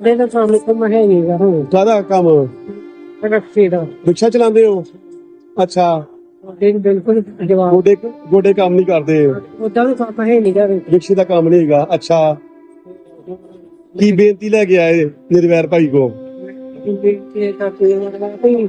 ਦੇ ਤਾਂ ਕੰਮ ਕੰਮ ਹੈ ਨਹੀਂਗਾ ਹੁਣ ਕਾਹਦਾ ਕੰਮ? ਰੱਖੀ ਦਾ। ਰਿਕਸ਼ਾ ਚਲਾਉਂਦੇ ਹੋ? ਅੱਛਾ। ਦਿਨ ਬਿਲਕੁਲ ਜਵਾਬ। ਗੋਡੇ ਗੋਡੇ ਕੰਮ ਨਹੀਂ ਕਰਦੇ। ਉਦਾਂ ਵੀ ਕੰਮ ਹੈ ਨਹੀਂਗਾ ਰਿਕਸ਼ੇ ਦਾ ਕੰਮ ਨਹੀਂ ਹੈਗਾ ਅੱਛਾ। ਕੀ ਬੇਨਤੀ ਲੈ ਕੇ ਆਏ ਨਿਰਵੈਰ ਭਾਈ ਕੋ? ਇਹ ਤਾਂ ਕੋਈ ਮਤਲਬ ਨਹੀਂ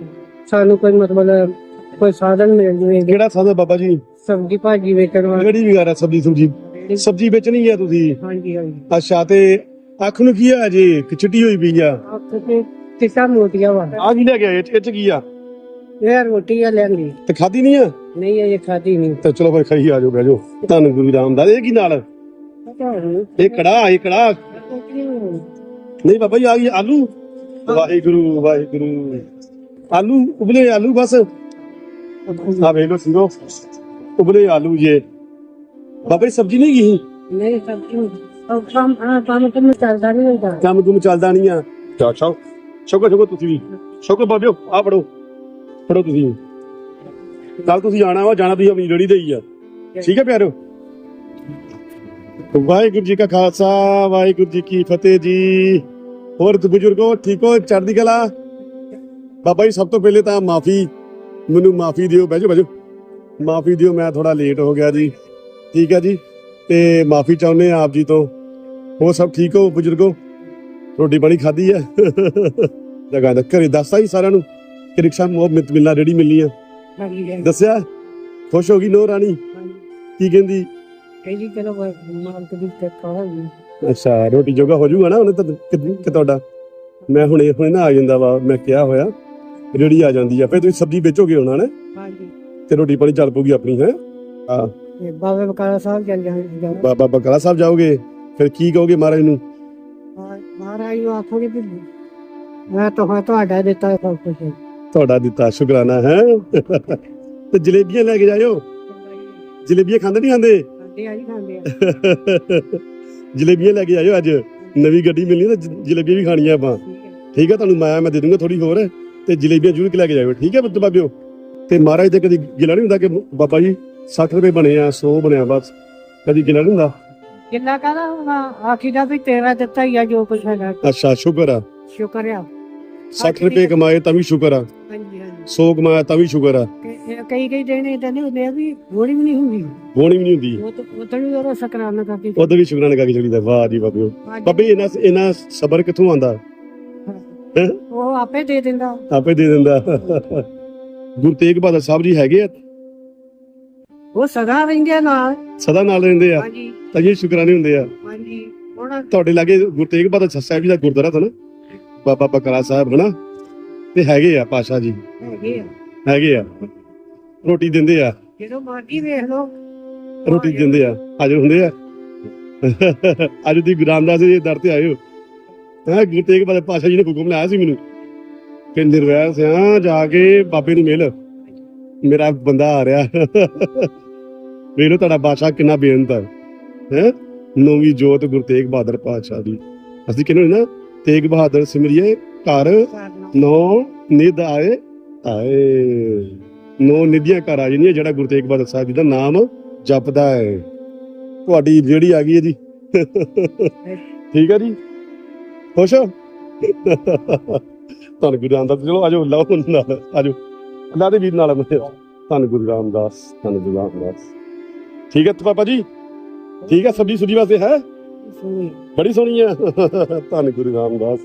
ਸਾਨੂੰ ਕੋਈ ਮਤਲਬ ਕੋਈ ਸਾਧਨ ਮਿਲ ਜਵੇ। ਕਿਹੜਾ ਸਾਦਾ ਬਾਬਾ ਜੀ? ਸਬਜ਼ੀ ਭਾਜੀ ਵੇਚਣ ਵਾਲਾ ਕਿਹੜੀ ਵਗੈਰਾ ਸਬਜੀ ਸੁਬਜੀ ਸਬਜੀ ਵੇਚਣੀ ਹੈ ਤੁਸੀਂ? ਹਾਂਜੀ ਹਾਂਜੀ। ਅੱਛਾ ਤੇ ਅੱਖ ਨੂੰ ਕੀ ਆ ਜੀ ਕਿ ਚਿੱਟੀ ਹੋਈ ਪਈ ਆ। ਆਪ ਤੇ ਕਿਸਾ ਮੋਟੀਆਂ ਵਾ। ਆ ਕੀ ਲੈ ਕੇ ਆਏ? ਇਹ 'ਚ- ਇਹ ਚ ਕੀ ਆ? ਇਹ ਰੋਟੀ ਆ ਲੈਣੀ ਤੇ ਖਾਦੀ ਨਹੀਂ ਆ? ਨਹੀਂ ਇਹ ਖਾਦੀ ਨਹੀਂ। ਤੇ ਚਲੋ ਫਿਰ ਖਾਈ ਆ ਜਾਓ ਬਹਿ ਜਾਓ। ਧੰਨ ਗੁਰੂ ਰਾਮਦਾਸ ਇਹ ਕੀ ਨਾਲ? ਪਤਾ ਨਹੀਂ। ਇਹ ਕੜਾ ਇਹ ਕੜਾ ਨਹੀਂ ਬਾਬਾ ਜੀ ਆ ਗਈ ਆਲੂ। ਵਾਹਿਗੁਰੂ ਵਾਹਿਗੁਰੂ। ਆਲੂ ਉਬਲੇ ਆਲੂ ਬਸ। ਆ ਵੇਖ ਲੋ ਸਿੰਘੋ ਉਬਲੇ ਆਲੂ ਜੇ। ਬਾਬਾ ਜੀ ਸਬਜ਼ੀ ਨਹੀਂ ਗਈ? ਨਹੀਂ ਸਬਜ਼ੀ ਉਹ ਕੰਮ ਕੰਮ ਤੇ ਮੈਂ ਚੱਲਦਾ ਨਹੀਂ ਹੁੰਦਾ ਕੰਮ ਕੁਮ ਚੱਲਦਾ ਨਹੀਂ ਆ। ਚਾ ਚਾ ਸ਼ੁਕਰ ਤੁਸੀਂ ਵੀ। ਸ਼ੁਕਰ ਬਾਬਿਓ ਆ ਫੜੋ। ਫੜੋ ਤੁਸੀਂ। ਕੱਲ ਤੁਸੀਂ ਆਣਾ ਵਾ ਜਾਣਾ ਤੁਸੀਂ ਆਪਣੀ ਰੜੀ ਦੇ ਹੀ ਆ। ਠੀਕ ਹੈ ਪਿਆਰੋ? ਵਾਹਿਗੁਰੂ ਜੀ ਕਾ ਖਾਲਸਾ ਵਾਹਿਗੁਰੂ ਜੀ ਕੀ ਫਤਿਹ ਜੀ। ਹੋਰ ਤੁ ਬਜ਼ੁਰਗੋ ਠੀਕ ਹੋ? ਚੜ੍ਹਦੀ ਕਲਾ? ਬਾਬਾ ਜੀ ਸਭ ਤੋਂ ਪਹਿਲੇ ਤਾਂ ਮਾਫੀ ਮੈਨੂੰ ਮਾਫੀ ਦਿਓ। ਬਹਿ ਜਾਓ ਬਹਿ ਜਾਓ। ਮਾਫੀ ਦਿਓ ਮੈਂ ਥੋੜਾ ਲੇਟ ਹੋ ਗਿਆ ਜੀ। ਠੀਕ ਹੈ ਜੀ। ਤੇ ਮਾਫੀ ਚਾਹੁੰਦੇ ਆ ਆਪ ਜੀ ਤੋਂ। ਹੋਰ ਸਭ ਠੀਕ ਹੋ ਬਜ਼ੁਰਗੋ? ਰੋਟੀ ਪਾਣੀ ਖਾਧੀ ਹੈ? ਜਗ੍ਹਾ ਦਾ ਘਰੇ ਦੱਸਤਾ ਹੀ ਸਾਰਿਆਂ ਨੂੰ ਕਿ ਰਿਕਸ਼ਾ ਮੋਹ ਮਿਤ ਮਿਲਣਾ ਰੈਡੀ ਮਿਲਣੀ ਆ। ਹਾਂਜੀ ਦੱਸਿਆ? ਖੁਸ਼ ਹੋ ਗਈ ਨੋ ਰਾਣੀ? ਕੀ ਕਹਿੰਦੀ? ਕਹਿੰਦੀ ਚਲੋ ਮਾਲਕ ਦੀ ਕਿਰਪਾ ਹੋਈ ਅੱਛਾ ਰੋਟੀ ਜੋਗਾ ਹੋ ਜਾਊਗਾ ਨਾ ਉਹਨੇ ਤਾਂ ਕਿ ਕਿ ਤੁਹਾਡਾ? ਮੈਂ ਹੁਣੇ ਹੁਣੇ ਨਾ ਆ ਜਾਂਦਾ ਵਾ ਮੈਂ ਕਿਹਾ ਹੋਇਆ ਰੇੜੀ ਆ ਜਾਂਦੀ ਆ ਫਿਰ ਤੁਸੀਂ ਸਬਜ਼ੀ ਵੇਚੋਗੇ ਉਹਨਾਂ ਨੇ ਹਾਂਜੀ। ਤੇ ਰੋਟੀ ਪਾਣੀ ਚੱਲ ਪਊਗੀ ਆਪਣੀ ਹੈ? ਆ। ਬਾਬੇ ਬਕਾਲਾ ਸਾਹਿਬ ਚੱਲ ਜਾਂਦੇ ਬਾਬਾ ਬਕਲਾ ਸਾਹਿਬ ਜਾਓਗੇ? ਫਿਰ ਕੀ ਕਹੋਗੇ ਮਹਾਰਾਜ ਨੂੰ? ਮਹਾਰਾਜ ਨੂੰ ਆਖੋਗੇ ਵੀ ਮੈਂ ਤਾਂ ਤੁਹਾਡਾ ਦਿੱਤਾ ਸਭ ਕੁਝ ਤੁਹਾਡਾ ਦਿੱਤਾ ਸ਼ੁਕਰਾਨਾ ਹੈ? ਤੇ ਜਲੇਬੀਆਂ ਲੈ ਕੇ ਜਾਇਓ। ਜਲੇਬੀਆਂ ਖਾਂਦੇ ਨਹੀਂ ਖਾਂਦੇ? ਖਾਂਦੇ ਆ ਜੀ ਖਾਂਦੇ ਆ। ਜਲੇਬੀਆਂ ਲੈ ਕੇ ਆਇਓ ਅੱਜ। ਨਵੀਂ ਗੱਡੀ ਮਿਲਣੀ ਤਾਂ ਜਲੇਬੀਆਂ ਵੀ ਖਾਣੀਆਂ ਆਪਾਂ। ਠੀਕ ਹੈ ਤੁਹਾਨੂੰ ਮਾਇਆ ਮੈਂ ਦੇ ਦੂੰਗਾ ਥੋੜੀ ਹੋਰ। ਤੇ ਜਲੇਬੀਆਂ ਜ਼ਰੂਰ ਲੈ ਕੇ ਜਾਇਓ। ਠੀਕ ਹੈ ਬਾਬਿਓ? ਤੇ ਮਹਾਰਾਜ ਤੇ ਕਦੀ ਗਿਲਾ ਨਹੀਂ ਹੁੰਦਾ ਕਿ ਬਾਬਾ ਜੀ? 60 ਰੁਪਏ ਬਣੇ ਆ 100 ਬਣਿਆ ਬਸ। ਕਦੀ ਗਿਲਾ ਨਹੀਂ ਹੁੰਦਾ? ਕਿੰਨਾ ਕਹਦਾ ਆਖੀ ਦਾ ਵੀ ਤੇਰਾ ਦਿੱਤਾ ਹੀ ਆ ਜੋ ਕੁਝ ਹੈਗਾ। ਅੱਛਾ ਸ਼ੁਕਰ ਆ। ਸ਼ੁਕਰ ਆ। 60 ਰੁਪਏ ਕਮਾਏ ਤਾਂ ਵੀ ਸ਼ੁਕਰ ਆ। ਹਾਂਜੀ ਹਾਂਜੀ। 100 ਕਮਾਇਆ ਤਾਂ ਵੀ ਸ਼ੁਕਰ ਆ। ਕਿ ਕਈ ਕਈ ਦਿਨ ਇਦਾਂ ਨਹੀਂ ਹੁੰਦੇ ਆ ਵੀ ਗੋਲੀ ਵੀ ਨਹੀਂ ਹੁੰਦੀ। ਹੋਣੀ ਵੀ ਨਹੀਂ ਹੁੰਦੀ। ਉਹ ਤਾਂ ਉਹ ਤਾਂ ਵੀ ਉਹਦਾ ਸ਼ੁਕਰਾਨਾ ਕਰਦੀ ਉਦੋਂ ਵੀ ਸ਼ੁਕਰਾਨਾ ਕਰਕੇ ਚਲੀਦਾ ਵਾਹ ਜੀ ਬਾਬਿਓ ਹਾਂਜੀ। ਬਾਬੇ ਇਹਨਾਂ ਇਹਨਾਂ ਸਬਰ ਕਿੱਥੋਂ ਆਂਦਾ? ਉਹ ਆਪੇ ਦੇ ਦਿੰਦਾ। ਆਪੇ ਦੇ ਦਿੰਦਾ। ਗੁਰੂ ਤੇਗ ਬਹਾਦਰ ਸਾਹਿਬ ਜੀ ਹੈਗੇ ਆ? ਉਹ ਸਦਾ ਰਹਿੰਦੇ ਆ ਨਾਲ। ਸਦਾ ਨਾਲ ਰਹਿੰਦੇ ਆ। ਹਾਂਜੀ। ਤਾਂ ਇਹ ਸ਼ੁਕਰਾਨੇ ਹੁੰਦੇ ਆ। ਹਾਂਜੀ। ਤੁਹਾਡੇ ਲਾਗੇ ਗੁਰੂ ਤੇਗ ਬਹਾਦਰ ਸਾਹਿਬ ਜੀ ਦਾ ਗੁਰਦੁਆਰਾ ਤਾਂ ਨਾ। ਬਾਬਾ ਬਕਰਾ ਸਾਹਿਬ ਹਨਾ? ਤੇ ਹੈਗੇ ਆ ਪਾਸ਼ਾ ਜੀ। ਹੈਗੇ ਆ। ਹੈਗੇ ਆ। ਰੋਟੀ ਦਿੰਦੇ ਆ। ਜਦੋਂ ਮਰਜ਼ੀ ਵੇਖ ਲਓ। ਰੋਟੀ ਦਿੰਦੇ ਆ। ਹਾਜ਼ਰ ਹੁੰਦੇ ਆ। ਅੱਜ ਦੀ ਗੁਰੂ ਰਾਮਦਾਸ ਜੀ ਦਰ ਤੇ ਆਏ ਹੋ। ਹਾਂ ਗੁਰੂ ਤੇਗ ਬਹਾਦਰ ਪਾਸ਼ਾ ਜੀ ਨੇ ਹੁਕਮ ਲਾਇਆ ਸੀ ਮੈਨੂੰ। ਕਿ ਨਿਰਵੈਰ ਸਿਆ ਜਾ ਕੇ ਬਾਬੇ ਨੂੰ ਮਿਲ। ਮੇਰਾ ਬੰਦਾ ਆ ਰਿਹਾ। ਵੇਖ ਲਓ ਤੁਹਾਡਾ ਬਾਦਸ਼ਾਹ ਕਿੰਨਾ ਬੇਅੰਤ ਹੈ ਹੈ? ਨੌਵੀਂ ਜੋਤ ਗੁਰੂ ਤੇਗ ਬਹਾਦਰ ਪਾਤਸ਼ਾਹ ਦੀ। ਅਸੀਂ ਕਹਿੰਦੇ ਨਾ, ਤੇਗ ਬਹਾਦਰ ਸਿਮਰਿਏ, ਘਰ ਨੌ ਨਿਧ ਆਏ ਆਏ। ਨੌ ਨਿਧੀਆਂ ਘਰ ਆ ਜਾਂਦੀਆਂ ਜਿਹੜਾ ਗੁਰੂ ਤੇਗ ਬਹਾਦਰ ਸਾਹਿਬ ਜੀ ਦਾ ਨਾਮ ਜਪਦਾ ਹੈ। ਤੁਹਾਡੀ ਜਿਹੜੀ ਆ ਗਈ ਹੈ ਜੀ। ਠੀਕ ਹੈ ਜੀ? ਖੁਸ਼ ਹੋ? ਧੰਨ ਗੁਰੂ ਰਾਮਦਾਸ ਚਲੋ ਆਜੋ, ਲਾਓ ਨਾਲ, ਆਜੋ। ਅੱਲਾ ਦੇ ਵੀਰ ਨਾਲ ਮਿਲਿਓ ਧੰਨ ਗੁਰੂ ਰਾਮਦਾਸ ਧੰਨ ਗੁਰੂ ਰਾਮਦਾਸ। ਠੀਕ ਹੈ ਪਾਪਾ ਜੀ? ਠੀਕ ਹੈ ਸਬਜੀ ਸੁਜੀ ਵਾਸਤੇ ਹੈ? ਬੜੀ ਸੋਹਣੀ ਆ ਧੰਨ ਗੁਰੂ ਰਾਮਦਾਸ।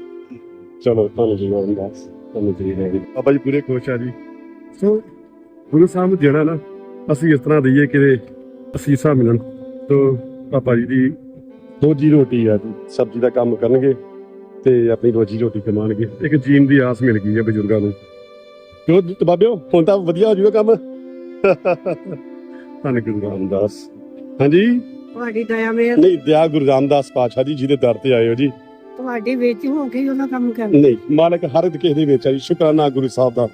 ਚਲੋ ਧੰਨ ਗੁਰੂ ਰਾਮਦਾਸ। ਧੰਨ ਗੁਰੂ ਰਾਮਦਾਸ। ਬਾਬਾ ਜੀ ਪੂਰੇ ਖੁਸ਼ ਆ ਜੀ। ਸੋ ਗੁਰੂ ਸਾਹਿਬ ਨੂੰ ਦੇਣਾ ਨਾ ਅਸੀਂ ਇਸ ਤਰ੍ਹਾਂ ਦਈਏ ਕਿ ਅਸੀਸਾਂ ਮਿਲਣ। ਤੋ ਪਾਪਾ ਜੀ ਦੀ ਰੋਜੀ ਰੋਟੀ ਆ ਜੀ। ਸਬਜ਼ੀ ਦਾ ਕੰਮ ਕਰਨਗੇ ਤੇ ਆਪਣੀ ਰੋਜੀ ਰੋਟੀ ਕਮਾਣਗੇ ਇੱਕ ਜੀਣ ਦੀ ਆਸ ਮਿਲ ਗਈ ਹੈ ਬਜ਼ੁਰਗਾਂ ਨੂੰ। ਕਿਉਂ ਬਾਬਿਓ? ਹੁਣ ਤਾਂ ਵਧੀਆ ਹੋ ਜੂਗਾ ਕੰਮ। ਧੰਨ ਗੁਰੂ ਰਾਮਦਾਸ। ਹਾਂਜੀ ਤੁਹਾਡੀ ਦਇਆ ਮੇਰ ਨਹੀਂ ਦਿਆ ਗੁਰੂ ਰਾਮਦਾਸ ਪਾਤਸ਼ਾਹ ਜੀ ਜਿਹਦੇ ਦਰ ਤੇ ਆਏ ਹੋ ਜੀ। ਤੁਹਾਡੀ ਵਿੱਚ ਹੋ ਕੇ ਹੀ ਉਹਨਾਂ ਕੰਮ ਕਰਨਾ। ਨਹੀਂ ਮਾਲਕ ਹਰ ਇੱਕ ਕਿਸੇ ਦੇ ਵਿੱਚ ਜੀ। ਸ਼ੁਕਰਾਨਾ ਗੁਰੂ ਸਾਹਿਬ ਦਾ।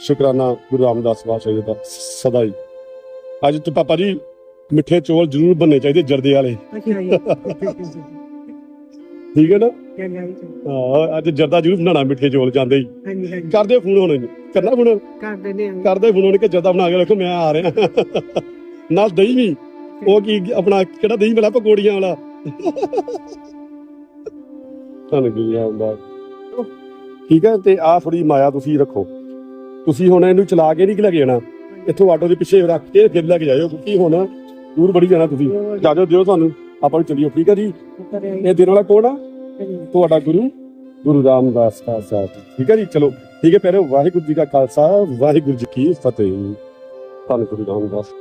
ਸ਼ੁਕਰਾਨਾ ਗੁਰੂ ਰਾਮਦਾਸ ਪਾਤਸ਼ਾਹ ਜੀ ਦਾ। ਸਦਾ ਹੀ। ਅੱਜ ਤੇ ਪਾਪਾ ਜੀ ਮਿੱਠੇ ਚੋਲ ਜ਼ਰੂਰ ਬਣਨੇ ਚਾਹੀਦੇ ਜਰਦੇ ਵਾਲੇ। ਅੱਛਾ ਜੀ। ਠੀਕ ਹੈ ਨਾ? ਹਾਂਜੀ ਹਾਂ ਅੱਜ ਜਰਦਾ ਜਰੂਰ ਬਣਾਣਾ ਮਿੱਠੇ ਚੋਲ ਜਾਂਦੇ ਹੀ। ਕਰਦੇ ਫੋਨ ਹੁਣ ਜੀ ਕਰਨਾ ਫੋਨ? ਕਰ ਦਿੰਦੇ ਕਰਦੇ ਫੋਨ ਹੁਣ ਕਿ ਜਰਦਾ ਬਣਾ ਕੇ ਰੱਖੋ ਮੈਂ ਆ ਰਿਹਾ। ਨਾਲ ਦਹੀਂ ਵੀ। ਉਹ ਕੀ ਆਪਣਾ ਕਿਹੜਾ ਦਹੀਂ ਵਾਲਾ ਪਕੌੜੀਆਂ ਵਾਲਾ? ਤੁਹਾਨੂੰ ਕੀ ਆਉਂਦਾ ਠੀਕ ਹੈ ਤੇ ਆ ਥੋੜੀ ਮਾਇਆ ਤੁਸੀਂ ਰੱਖੋ। ਤੁਸੀਂ ਹੁਣ ਇਹਨੂੰ ਚਲਾ ਕੇ ਨਹੀਂ ਲੈ ਕੇ ਜਾਣਾ। ਇੱਥੋਂ ਆਟੋ ਦੇ ਪਿੱਛੇ ਰੱਖ ਕੇ ਫਿਰ ਲੈ ਕੇ ਜਾਇਓ ਕੀ ਹੁਣ ਦੂਰ ਬੜੀ ਜਾਣਾ ਤੁਸੀਂ। ਜਾਜੋ ਦਿਓ ਤੁਹਾਨੂੰ ਆਪਾਂ ਵੀ ਚੱਲੀਓ ਠੀਕ ਹੈ ਜੀ? ਇਹ ਦਿਨ ਵਾਲਾ ਕੋਣ ਤੁਹਾਡਾ ਗੁਰੂ ਗੁਰੂ ਰਾਮਦਾਸ ਸਾਹਿਬ ਠੀਕ ਹੈ ਜੀ, ਚਲੋ। ਠੀਕ ਹੈ, ਪਿਆਰੇ ਵਾਹਿਗੁਰੂ ਜੀ ਦਾ ਖਾਲਸਾ, ਵਾਹਿਗੁਰੂ ਜੀ ਕੀ ਫਤਿਹ। ਧੰਨ ਗੁਰੂ ਰਾਮਦਾਸ।